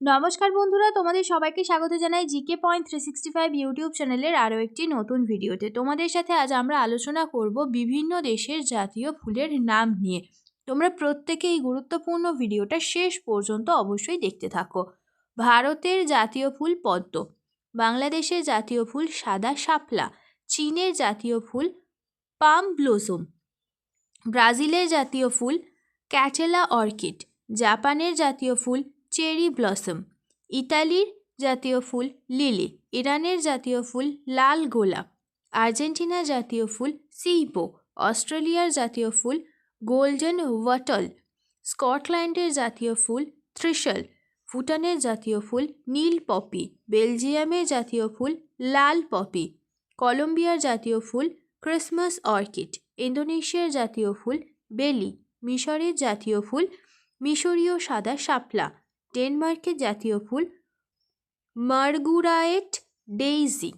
নমস্কার বন্ধুরা, তোমাদের সবাইকে স্বাগত জানাই GK point three sixty five YouTube চ্যানেলের আরও একটি নতুন ভিডিওতে। তোমাদের সাথে আজ আমরা আলোচনা করব বিভিন্ন দেশের জাতীয় ফুলের নাম নিয়ে। তোমরা প্রত্যেকে এই গুরুত্বপূর্ণ ভিডিওটা শেষ পর্যন্ত অবশ্যই দেখতে থাকো। ভারতের জাতীয় ফুল পদ্ম, বাংলাদেশের জাতীয় ফুল সাদা শাপলা, চীনের জাতীয় ফুল পাম ব্লোসম, ব্রাজিলের জাতীয় ফুল ক্যাটেলা অর্কিড, জাপানের জাতীয় ফুল চেরি ব্লসম ইতালির জাতীয় ফুল লিলি ইরানের জাতীয় ফুল লাল গোলাপ আর্জেন্টিনার জাতীয় ফুল সিপো অস্ট্রেলিয়ার জাতীয় ফুল গোল্ডেন ওয়াটল স্কটল্যান্ডের জাতীয় ফুল থ্রিশল ভুটানের জাতীয় ফুল নীল পপি বেলজিয়ামের জাতীয় ফুল লাল পপি কলম্বিয়ার জাতীয় ফুল ক্রিসমাস অর্কিড ইন্দোনেশিয়ার জাতীয় ফুল বেলি মিশরের জাতীয় ফুল মিশরীয় সাদা শাপলা ডেনমার্কের জাতীয় ফুল মার্গুরায়েট ডেইজি।